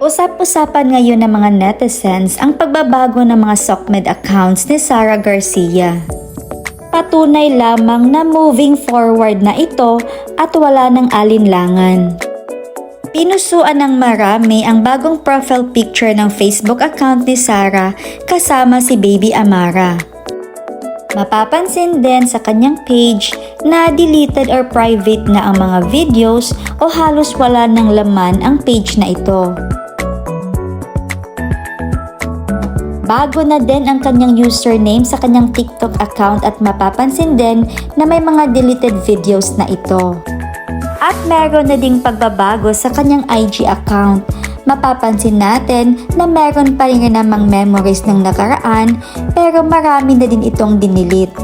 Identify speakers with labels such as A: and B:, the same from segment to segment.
A: Usap-usapan ngayon ng mga netizens ang pagbabago ng mga Sokmed accounts ni Sara Garcia. Patunay lamang na moving forward na ito at wala ng alinlangan. Pinusuan ng marami ang bagong profile picture ng Facebook account ni Sara kasama si Baby Amara. Mapapansin din sa kanyang page na deleted or private na ang mga videos o halos wala ng laman ang page na ito. Bago na din ang kanyang username sa kanyang TikTok account at mapapansin din na may mga deleted videos na ito. At meron na ding pagbabago sa kanyang IG account. Mapapansin natin na meron pa rin namang memories ng nakaraan pero marami na din itong dinilit.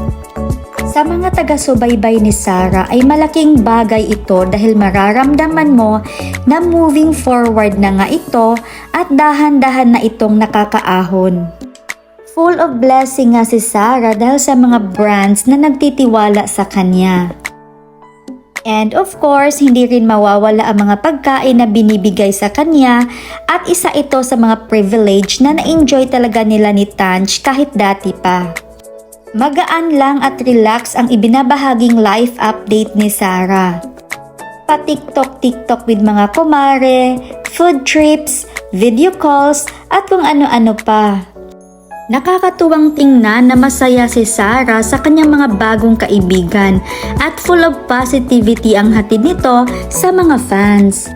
A: Sa mga taga-subaybay ni Sarah ay malaking bagay ito dahil mararamdaman mo na moving forward na nga ito at dahan-dahan na itong nakakaahon. Full of blessing nga si Sarah dahil sa mga brands na nagtitiwala sa kanya. And of course, hindi rin mawawala ang mga pagkain na binibigay sa kanya at isa ito sa mga privilege na na-enjoy talaga nila ni Tanch kahit dati pa. Magaan lang at relax ang ibinabahaging life update ni Sarah. Pa-TikTok-TikTok with mga kumare, food trips, video calls, at kung ano-ano pa. Nakakatuwang tingnan na masaya si Sarah sa kanyang mga bagong kaibigan at full of positivity ang hatid nito sa mga fans.